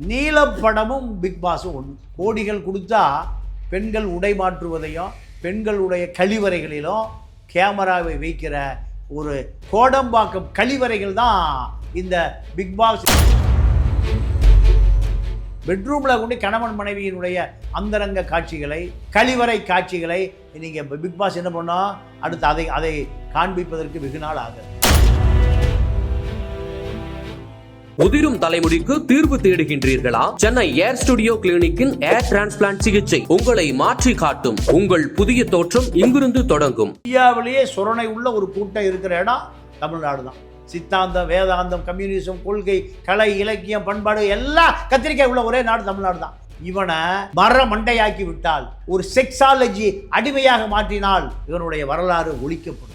நீலப்படமும் big பாஸும் ஒன்று கோடிகள் கொடுத்தா பெண்கள் உடை மாற்றுவதையும் பெண்களுடைய கழிவறைகளிலும் கேமராவை வைக்கிற ஒரு கோடம்பாக்கம் கழிவறைகள் தான் இந்த பிக் பாஸ் பெட்ரூமில் கொண்டு கணவன் மனைவியினுடைய அந்தரங்க காட்சிகளை கழிவறை காட்சிகளை நீங்கள் பிக் பாஸ் என்ன பண்ணோம் அடுத்து அதை அதை காண்பிப்பதற்கு வெகு நாள் ஆகுது. உதிரும் தலைமுடிக்கு தீர்வு தேடுகின்றீர்களா? சென்னை ஏர் ஸ்டுடியோ கிளினிக்கின் ஏர் டிரான்ஸ்பிளான்ட் சிகிச்சை உங்களை மாற்றி காட்டும். உங்கள் புதிய தோற்றம் இங்கிருந்து தொடங்கும். இந்தியாவிலேயே சுரணை உள்ள ஒரு கூட்டம் இருக்கிற இடம் தமிழ்நாடு தான் சித்தாந்தம் வேதாந்தம் கம்யூனிசம் கொள்கை கலை இலக்கியம் பண்பாடு எல்லாம் கத்திரிக்காய் உள்ள ஒரே நாடு தமிழ்நாடு தான் இவனை மர மண்டையாக்கி விட்டால் ஒரு செக்ஸாலஜி அடிமையாக மாற்றினால் இவனுடைய வரலாறு ஒழிக்கப்படும்.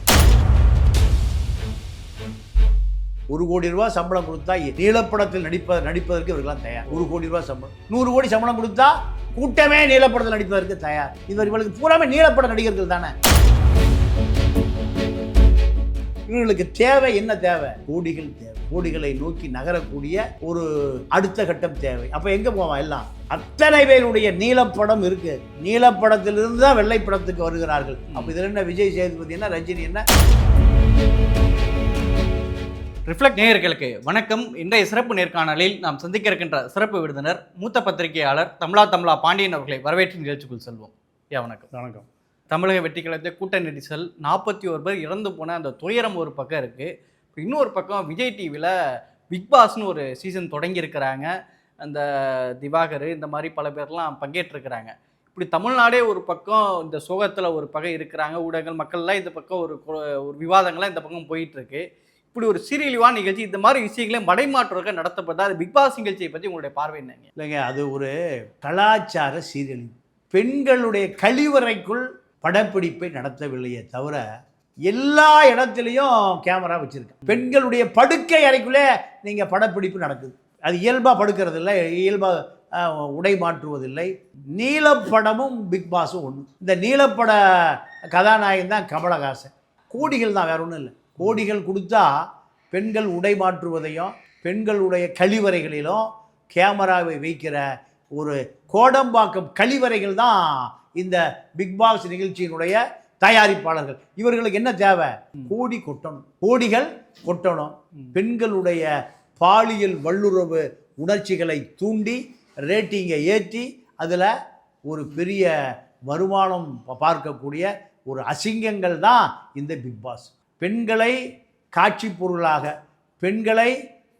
ஒரு கோடி ரூபாய் சம்பளம் கொடுத்தா நீலப்படத்தில் நடிப்ப நடிப்பதற்கு இவர்கள்லாம் தயார். ஒரு கோடி ரூபாய் சம்பளம். நூறு கோடி சம்பளம் கொடுத்தா கூட்டமே நீலப்படத்தில் நடிப்பதற்கு தயார். இவர் இவளுக்கு பூராமே நீலப்பட நடிகர்கள் தானே. இவர்களுக்கு தேவை என்ன தேவை? கோடிகள் தேவை. கோடிகளை நோக்கி நகரக்கூடிய ஒரு அடுத்த கட்டம் தேவை. அப்போ எங்கே போவான் எல்லாம்? அத்தனை பேருடைய நீலப்படம் இருக்கு. நீலப்படத்திலிருந்து தான் வெள்ளைப்படத்துக்கு வருகிறார்கள். அப்போ இதில் என்ன விஜய் சேதுபதி என்ன ரஜினி என்ன? ரிஃப்ளெக்ட் நேயர்களுக்கு வணக்கம். இன்றைய சிறப்பு நேர்காணலில் நாம் சந்திக்க இருக்கின்ற சிறப்பு விருந்தினர் மூத்த பத்திரிகையாளர் தமிழா தமிழா பாண்டியன் அவர்களை வரவேற்று நிகழ்ச்சிக்குள் செல்வோம். யா வணக்கம். வணக்கம். தமிழக வெற்றி கழகத்தை கூட்ட நெரிசல் நாற்பத்தி ஒரு பேர் இறந்து போன அந்த துயரம் ஒரு பக்கம் இருக்குது இப்போ இன்னொரு பக்கம் விஜய் டிவியில் பிக் பாஸ்னு ஒரு சீசன் தொடங்கியிருக்கிறாங்க அந்த திவாகர் இந்த மாதிரி பல பேர்லாம் பங்கேற்றிருக்கிறாங்க இப்படி தமிழ்நாடே ஒரு பக்கம் இந்த சோகத்தில் ஒரு பக்கம் இருக்கிறாங்க. ஊடகங்கள் மக்கள்லாம் இந்த பக்கம் ஒரு ஒரு விவாதங்கள்லாம் இந்த பக்கம் போயிட்டு இருக்கு. இப்படி ஒரு சீரியலிவான நிகழ்ச்சி இந்த மாதிரி விஷயங்களை மடைமாற்றுவதற்காக நடத்தப்படுதா அது பிக் பாஸ் நிகழ்ச்சியை பற்றி உங்களுடைய பார்வை என்னங்க? இல்லைங்க அது ஒரு கலாச்சார சீரியல் பெண்களுடைய கழிவறைக்குள் படப்பிடிப்பை நடத்தவில்லையே தவிர எல்லா இடத்துலையும் கேமரா வச்சுருக்கேன் பெண்களுடைய படுக்கை அறைக்குள்ளே நீங்கள் படப்பிடிப்பு நடக்குது. அது இயல்பாக படுக்கிறது இல்லை இயல்பாக உடை மாற்றுவதில்லை. நீலப்படமும் பிக் பாஸும் ஒன்று இந்த நீலப்பட கதாநாயகன் தான் கமலஹாசன். கோடிகள் தான் வேற ஒன்றும் இல்லை. கோடிகள் கொடுத்தா பெண்கள் உடை மாற்றுவதையும் பெண்களுடைய கழிவறைகளிலும் கேமராவை வைக்கிற ஒரு கோடம்பாக்கம் கழிவறைகள் தான் இந்த பிக் பாஸ் நிகழ்ச்சியினுடைய தயாரிப்பாளர்கள். இவர்களுக்கு என்ன தேவை? கோடி கொட்டணும். கோடிகள் கொட்டணும். பெண்களுடைய பாலியல் வல்லுறவு உணர்ச்சிகளை தூண்டி ரேட்டிங்கை ஏற்றி அதில் ஒரு பெரிய வருமானம் பார்க்கக்கூடிய ஒரு அசிங்கங்கள் தான் இந்த பிக் பாஸ். பெண்களை காட்சி பொருளாக பெண்களை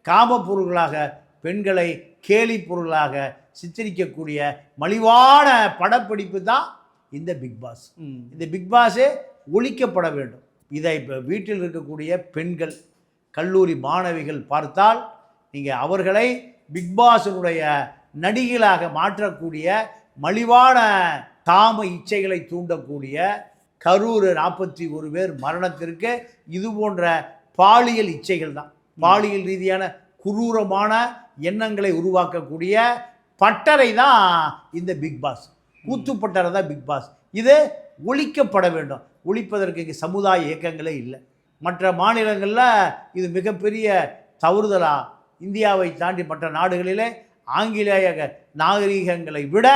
காம பொருள்களாக பெண்களை கேலி பொருளாக சித்தரிக்கக்கூடிய மலிவான படப்பிடிப்பு தான் இந்த பிக் பாஸ் ம். இந்த பிக் பாஸே ஒழிக்கப்பட வேண்டும் இதை இப்போ வீட்டில் இருக்கக்கூடிய பெண்கள் கல்லூரி மாணவிகள் பார்த்தால் நீங்கள் அவர்களை பிக் பாஸினுடைய நடிகைகளாக மாற்றக்கூடிய மலிவான காம இச்சைகளை தூண்டக்கூடிய கரூர் நாற்பத்தி ஒரு பேர் மரணத்திற்கு இது போன்ற பாலியல் இச்சைகள் தான். பாலியல் ரீதியான குரூரமான எண்ணங்களை உருவாக்கக்கூடிய பட்டறை தான் இந்த பிக் பாஸ். கூத்துப்பட்டறை தான் பிக் பாஸ். இது ஒழிக்கப்பட வேண்டும். ஒழிப்பதற்கு இங்கே சமுதாய இயக்கங்களே இல்லை. மற்ற மாநிலங்களில் இது மிகப்பெரிய தவறுதலாக இந்தியாவை தாண்டி மற்ற நாடுகளிலே ஆங்கிலேய நாகரீகங்களை விட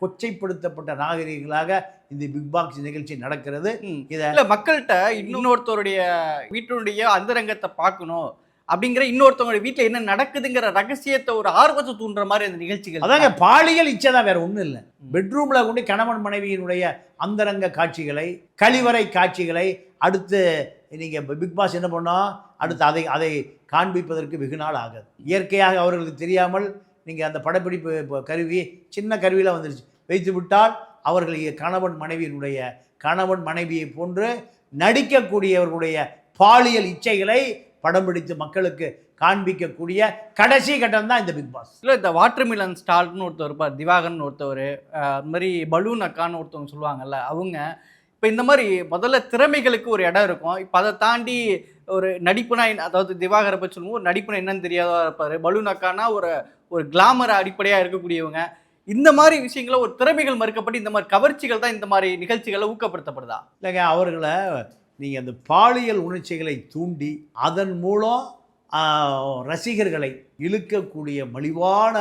கொச்சைப்படுத்தப்பட்ட நாகரீகங்களாக இந்த பிக் பாஸ் நிகழ்ச்சி நடக்கிறது. ம். இதை இல்ல மக்கள்கிட்ட இன்னொருத்தருடைய வீட்டுடைய அந்தரங்கத்தை பார்க்கணும். அப்படிங்கிற இன்னொருத்தவங்க வீட்டில் என்ன நடக்குதுங்கிற ரகசியத்தை ஒரு ஆர்வத்தை தூண்டுற மாதிரி அந்த நிகழ்ச்சிகள் அதாங்க பாலியல் இச்சை தான் வேற ஒன்றும் இல்லை. பெட்ரூமில் கொண்டு கணவன் மனைவியினுடைய அந்தரங்க காட்சிகளை கழிவறை காட்சிகளை அடுத்து நீங்கள் பிக் பாஸ் என்ன பண்ணோம் அடுத்து அதை அதை காண்பிப்பதற்கு வெகு நாள் ஆகாது. இயற்கையாக அவர்களுக்கு தெரியாமல் நீங்கள் அந்த படப்பிடிப்பு கருவி சின்ன கருவியில் வந்துருச்சு. வைத்து விட்டால் அவர்கள் கணவன் மனைவியினுடைய கணவன் மனைவியை போன்று நடிக்கக்கூடியவர்களுடைய பாலியல் இச்சைகளை படம் பிடித்து மக்களுக்கு காண்பிக்கக்கூடிய கடைசி கட்டம் தான் இந்த பிக் பாஸ். இல்லை இந்த வாட்டர்மிலன் ஸ்டால்னு ஒருத்தர் இருப்பார் திவாகர்னு ஒருத்தவர் அது மாதிரி பலூன் அக்கான்னு ஒருத்தவங்க சொல்லுவாங்கல்ல அவங்க இப்போ இந்த மாதிரி முதல்ல திறமைகளுக்கு ஒரு இடம் இருக்கும். இப்போ அதை தாண்டி ஒரு நடிப்புனா என் அதாவது திவாகரை பற்றி சொல்லுவோம் ஒரு நடிப்புனா என்னன்னு தெரியாத இருப்பார். பலூன் அக்கானா ஒரு ஒரு கிளாமர் அடிப்படையாக இருக்கக்கூடியவங்க. இந்த மாதிரி விஷயங்களை ஒரு திறமைகள் மறுக்கப்பட்டு இந்த மாதிரி கவர்ச்சிகள் தான் இந்த மாதிரி நிகழ்ச்சிகளை ஊக்கப்படுத்தப்படுதா? இல்லைங்க அவர்களை நீங்கள் அந்த பாலியல் உணர்ச்சிகளை தூண்டி அதன் மூலம் ரசிகர்களை இழுக்கக்கூடிய மலிவான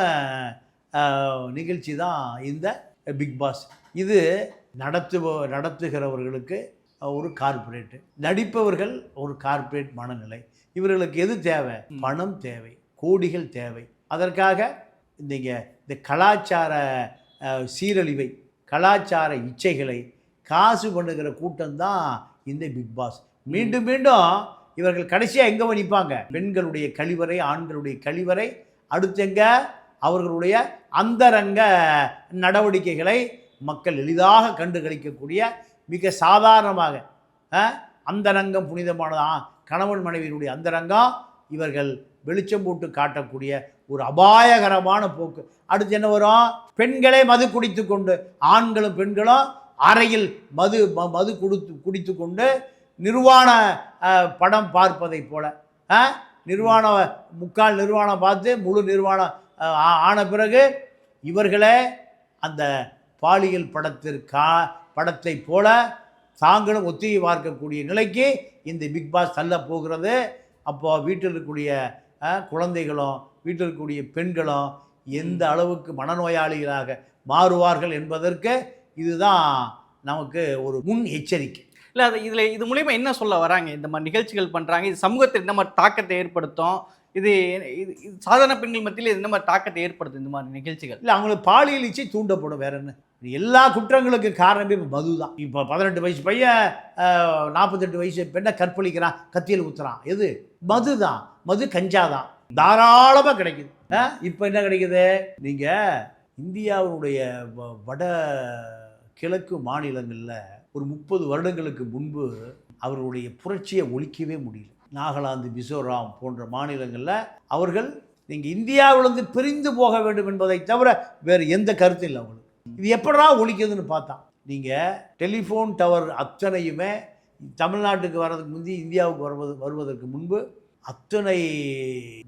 நிகழ்ச்சி தான் இந்த பிக் பாஸ் இது நடத்துப நடத்துகிறவர்களுக்கு ஒரு கார்ப்பரேட்டு நடிப்பவர்கள் ஒரு கார்ப்பரேட் மனநிலை. இவர்களுக்கு எது தேவை? பணம் தேவை கோடிகள் தேவை. அதற்காக இந்தங்க இந்த கலாச்சார சீரழிவை கலாச்சார இச்சைகளை காசு பண்ணுகிற கூட்டம்தான் இந்த பிக் பாஸ். மீண்டும் மீண்டும் இவர்கள் கடைசியாக எங்கே நிற்பாங்க பெண்களுடைய கழிவறை ஆண்களுடைய கழிவறை அடுத்து எங்க அவர்களுடைய அந்தரங்க நடவடிக்கைகளை மக்கள் எளிதாக கண்டு களிக்கக்கூடிய மிக சாதாரணமாக அந்தரங்கம் புனிதமானதா. கணவன் மனைவியினுடைய அந்தரங்கம் இவர்கள் வெளிச்சம் போட்டு காட்டக்கூடிய ஒரு அபாயகரமான போக்கு. அடுத்து என்ன வரும்? பெண்களே மது குடித்து கொண்டு ஆண்களும் பெண்களும் அறையில் மது ம- மது குடித்து குடித்து கொண்டு நிர்வாண படம் பார்ப்பதை போல. நிர்வாண முக்கால் நிர்வாணம் பார்த்து முழு நிர்வாணம் ஆ- ஆன பிறகு இவர்களே அந்த பாலியல் படத்திற்கா படத்தை போல தாங்களும் ஒத்திகை பார்க்கக்கூடிய நிலைக்கு இந்த பிக் பாஸ் தள்ள போகிறது. அப்போது வீட்டில் இருக்கக்கூடிய குழந்தைகளும் வீட்டில் இருக்கக்கூடிய பெண்களும் எந்த அளவுக்கு மனநோயாளிகளாக மாறுவார்கள் என்பதற்கு இதுதான் நமக்கு ஒரு முன் எச்சரிக்கை. இல்லை அது இதில் இது மூலியமா என்ன சொல்ல வராங்க? இந்த மாதிரி நிகழ்ச்சிகள் பண்ணுறாங்க இது சமூகத்தில் இந்த மாதிரி தாக்கத்தை ஏற்படுத்தும்? இது இது சாதாரண பெண்கள் மத்தியில் இந்த மாதிரி தாக்கத்தை ஏற்படுத்தும் இந்த மாதிரி நிகழ்ச்சிகள்? இல்லை அவங்களுக்கு பாலியல் இச்சை தூண்டப்படும். வேற என்ன? எல்லா குற்றங்களுக்கு காரணமே இப்போ மது தான். இப்போ பதினெட்டு வயசு பையன் நாற்பத்தெட்டு வயசு பெண்ணை கற்பழிக்கிறான் கத்தியில் ஊத்துறான். எது? மது தான். மது கஞ்சா தான். தாராளமாக கிடைக்குது. இப்போ என்ன கிடைக்குது? நீங்கள் இந்தியாவுடைய வ- வட கிழக்கு மாநிலங்களில் ஒரு முப்பது வருடங்களுக்கு முன்பு அவர்களுடைய புரட்சியை ஒழிக்கவே முடியல. நாகாலாந்து மிசோராம் போன்ற மாநிலங்களில் அவர்கள் நீங்கள் இந்தியாவிலிருந்து பிரிந்து போக வேண்டும் என்பதை தவிர வேறு எந்த கருத்தும் இல்லை அவங்களுக்கு. இது எப்படா ஒழிக்குதுன்னு பார்த்தான். நீங்கள் டெலிஃபோன் டவர் அத்தனையுமே தமிழ்நாட்டுக்கு வர்றதுக்கு முந்தி இந்தியாவுக்கு வருவது வருவதற்கு முன்பு அத்தனை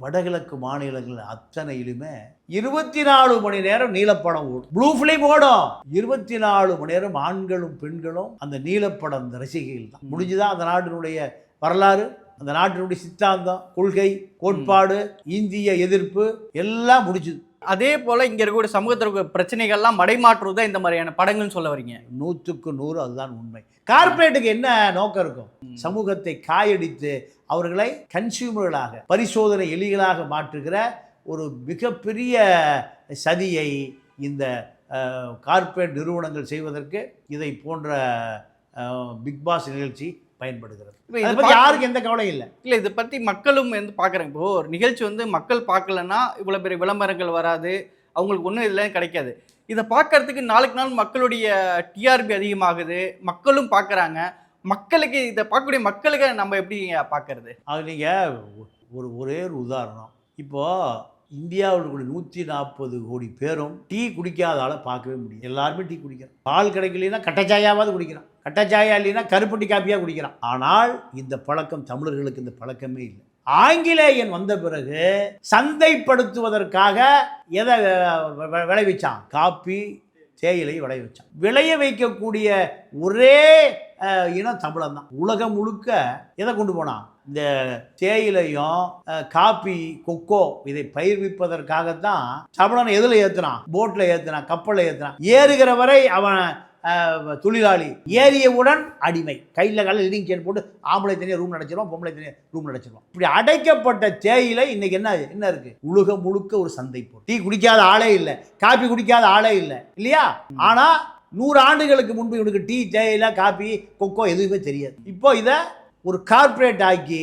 வடகிழக்கு மாநிலங்கள் அத்தனையிலுமே இருபத்தி நாலு மணி நேரம் நீலப்படம் ஓடும். ப்ளூ ஃபிலிம் ஓடும். இருபத்தி நாலு மணி நேரம் ஆண்களும் பெண்களும் அந்த நீலப்படம் அந்த ரசிகைகள் தான். முடிஞ்சுதான் அந்த நாட்டினுடைய வரலாறு அந்த நாட்டினுடைய சித்தாந்தம் கொள்கை கோட்பாடு இந்திய எதிர்ப்பு எல்லாம் முடிஞ்சுது. அதே போல இங்க இருக்கக்கூடிய சமூகத்தில் இருக்க பிரச்சனைகள்லாம் மடைமாற்றுவது தான் இந்த மாதிரியான படங்கள்னு சொல்ல வரீங்க. நூற்றுக்கு நூறு அதுதான் உண்மை. கார்ப்பரேட்டுக்கு என்ன நோக்கம் இருக்கும் சமூகத்தை காயடித்து அவர்களை கன்சியூமர்களாக பரிசோதனை எலிகளாக மாற்றுகிற ஒரு மிகப்பெரிய சதியை இந்த கார்ப்பரேட் நிறுவனங்கள் செய்வதற்கு இதை போன்ற அஹ், பிக் பாஸ் நிகழ்ச்சி பயன்படுகிறது. இது பற்றி யாருக்கும் எந்த கவலையும் இல்லை. இல்ல இதை பத்தி மக்களும் வந்து பாக்குறாங்க இப்போ ஒரு நிகழ்ச்சி வந்து மக்கள் பார்க்கலன்னா இவ்வளவு பெரிய விளம்பரங்கள் வராது அவங்களுக்கு ஒன்றும் இதில் கிடைக்காது. இதை பார்க்கறதுக்கு நாளுக்கு நாள் மக்களுடைய டிஆர்பி அதிகமாகுது மக்களும் பார்க்கறாங்க. மக்களுக்கு இதை பார்க்கக்கூடிய மக்களுக்கு நம்ம எப்படி பார்க்கறது? அது நீங்கள் ஒரு ஒரே ஒரு உதாரணம். இப்போது இந்தியாவில் இருக்கக்கூடிய நூற்றி நாற்பது கோடி பேரும் டீ குடிக்காத ஆளை பார்க்கவே முடியும் எல்லாருமே டீ குடிக்கிறான் பால் கிடைக்கலனா கட்டச்சாயாவது குடிக்கிறான். கட்டச்சாயா இல்லைன்னா கருப்பட்டி காப்பியாக குடிக்கிறான். ஆனால் இந்த பழக்கம் தமிழர்களுக்கு இந்த பழக்கமே இல்லை. ஆங்கிலேயன் வந்த பிறகு சந்தைப்படுத்துவதற்காக எதை விளைவிச்சான்? காப்பி தேயிலை விளைய வச்சான். விளைய வைக்கக்கூடிய ஒரே இனம் தமிழன் தான் உலகம் முழுக்க எதை கொண்டு போனான்? இந்த தேயிலையும் காபி காப்பி கொக்கோ இதை பயிர்விப்பதற்காகத்தான் தமிழன் எதில் ஏற்றுனான் போட்டில் ஏற்றுனான் கப்பலில் ஏற்றுனான் ஏறுகிற வரை அவன் தொழிலாளி. ஏறியவுடன் அடிமை. கையில் காலில் லீடிங் சேர் போட்டு ஆம்பளை தனியாக ரூம் அடைச்சிருவோம் பொம்பளை தனியாக ரூம் அடைச்சிருவோம் இப்படி அடைக்கப்பட்ட தேயிலை இன்னைக்கு என்ன என்ன இருக்குது உலகம் முழுக்க ஒரு சந்தை போட்டு டீ குடிக்காத ஆளே இல்லை. காப்பி குடிக்காத ஆளே இல்லை. இல்லையா? ஆனால் நூறு ஆண்டுகளுக்கு முன்பு இவனுக்கு டீ தேயிலை காப்பி கொக்கோ எதுவுமே தெரியாது. இப்போ இதை ஒரு கார்ப்பரேட் ஆக்கி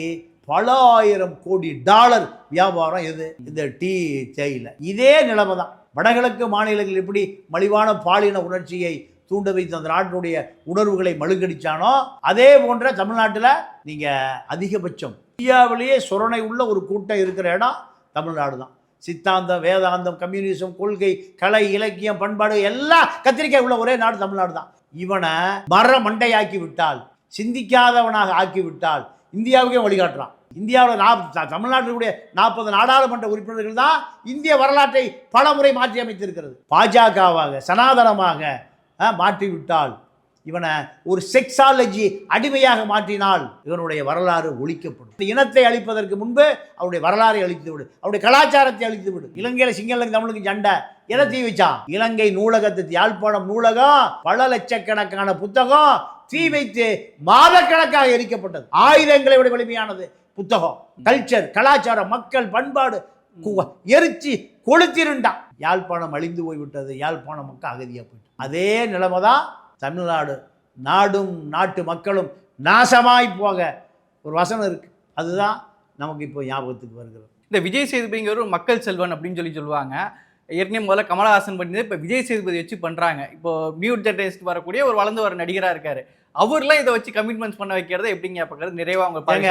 பல ஆயிரம் கோடி டாலர் வியாபாரம் எது? இந்த டீ தேயிலை இதே நிலைமை தான். வடகிழக்கு மாநிலங்கள் எப்படி மலிவான பாலின உணர்ச்சியை தூண்ட வைத்து அந்த நாட்டினுடைய உணர்வுகளை மழுங்கடிச்சானோ அதே போன்ற தமிழ்நாட்டில் நீங்கள் அதிகபட்சம் இந்தியாவிலேயே சுரணை உள்ள ஒரு கூட்டம் இருக்கிற இடம் தமிழ்நாடு தான். சித்தாந்தம் வேதாந்தம் கம்யூனிசம் கொள்கை கலை இலக்கியம் பண்பாடு எல்லாம் கத்திரிக்காய் உள்ள ஒரே நாடு தமிழ்நாடு தான். இவனை மர மண்டையாக்கி விட்டால் சிந்திக்காதவனாக ஆக்கிவிட்டால் இந்தியாவுக்கே வழிகாட்டுறான். இந்தியாவில் நாற்பது த- தமிழ்நாட்டிலுடைய நாற்பது நாடாளுமன்ற உறுப்பினர்கள் தான் இந்திய வரலாற்றை பல முறை மாற்றி அமைத்திருக்கிறது. பாஜகவாக சனாதனமாக மாற்றிவிட்டால் இவனை ஒரு செக்ஸாலஜி அடிமையாக மாற்றினால் இவனுடைய வரலாறு ஒழிக்கப்படும். இனத்தை அழிப்பதற்கு முன்பு அவருடைய வரலாறை அழித்து விடு. அவருடைய கலாச்சாரத்தை அழித்து விடு. இலங்கையில் சிங்களம் தமிழுக்கு சண்டை. எதை தீ வச்சான் இலங்கை நூலகத்து யாழ்ப்பாணம் நூலகம் பல லட்சக்கணக்கான புத்தகம் தீ வைத்து மாதக்கணக்காக எரிக்கப்பட்டது. ஆயுதங்களை விட வலிமையானது புத்தகம் கல்ச்சர் கலாச்சாரம் மக்கள் பண்பாடு எரிச்சு கொளுத்திருண்டான் யாழ்ப்பாணம் அழிந்து போய்விட்டது யாழ்ப்பாணம் மக்கள் அகதியாக போயிட்டு. அதே நிலைமை தான் தமிழ்நாடு நாடும் நாட்டு மக்களும் நாசமாய் போக ஒரு வசனம் இருக்கு. அதுதான் நமக்கு இப்போ ஞாபகத்துக்கு வருகிறது. இந்த விஜய் சேதுபதிங்கிற ஒரு மக்கள் செல்வன் அப்படின்னு சொல்லி சொல்லுவாங்க. ஏற்கனவே முதல்ல கமலஹாசன் பண்ணியது இப்போ விஜய் சேதுபதி வச்சு பண்ணுறாங்க இப்போ நியூ ஜென்ரேஷன் வரக்கூடிய ஒரு வளர்ந்து வர நடிகராக இருக்காரு. அவர்லாம் இதை வச்சு கமிட்மெண்ட்ஸ் பண்ண வைக்கிறத எப்படிங்க பார்க்கறது? நிறைவா அவங்க பாருங்க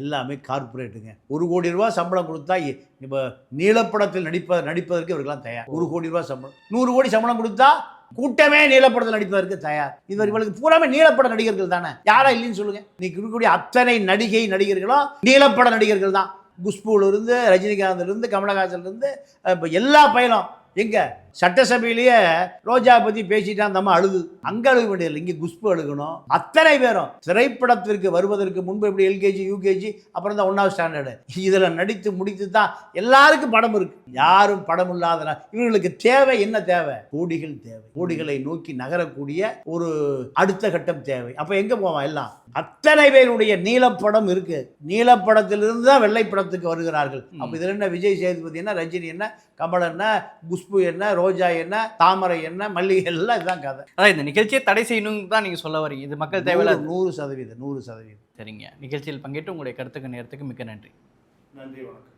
எல்லாமே கார்ப்பரேட்டுங்க ஒரு கோடி ரூபாய் சம்பளம் கொடுத்தா இப்போ நீலப்படத்தில் நடிப்ப நடிப்பதற்கு இவர்கள்லாம் தயார். ஒரு கோடி ரூபாய் சம்பளம். நூறு கோடி சம்பளம் கொடுத்தா கூட்டமே நீலப்படத்தில் நடிப்பதற்கு தயார். இவர் இவளுக்கு பூராமே நீலப்பட நடிகர்கள் தானே. யாரா இல்லைன்னு சொல்லுங்க. இன்னைக்கு இருக்கக்கூடிய அத்தனை நடிகை நடிகர்களும் நீலப்பட நடிகர்கள் தான். குஷ்பூலேருந்து ரஜினிகாந்த்லேருந்து கமலஹாசன்லேருந்து இப்போ எல்லா பயணம் எங்கே? சட்டசபையிலேயே ரோஜா பத்தி பேசிட்டா அந்த அம்மா அழுது. அங்க அழுக வேண்டியதில்லை. இங்க குஷ்பு அழுகணும். அத்தனை பேரும் திரைப்படத்திற்கு வருவதற்கு முன்பு எப்படி எல்கேஜி யூகேஜி அப்புறம் தான் ஒன்றாவது ஸ்டாண்டர்டு. இதுல நடித்து முடித்து தான் எல்லாருக்கும் படம் இருக்கு. யாரும் படம் இல்லாத இவங்களுக்கு தேவை என்ன தேவை? கோடிகள் தேவை. கோடிகளை நோக்கி நகரக்கூடிய ஒரு அடுத்த கட்டம் தேவை. அப்ப எங்க போவான் எல்லாம்? அத்தனை பேருடைய நீலப்படம் இருக்கு. நீலப்படத்திலிருந்து தான் வெள்ளைப்படத்துக்கு வருகிறார்கள். அப்ப இதுல என்ன விஜய் சேதுபதி என்ன ரஜினி என்ன கமல் என்ன குஷ்பு என்ன ரோஜா என்ன தாமரை என்ன மல்லிகை எல்லாம் இதுதான் கதை. அதான் இந்த நிகழ்ச்சியை தடை செய்யணும்னு தான் நீங்க சொல்ல வரீங்க இது மக்கள் தேவையில்ல நூறு- நூறு சதவீதம் நூறு சதவீதம். சரிங்க. நிகழ்ச்சியில் பங்கேற்று உங்களுடைய கருத்துக்கு நேரத்துக்கு மிக்க நன்றி. நன்றி வணக்கம்.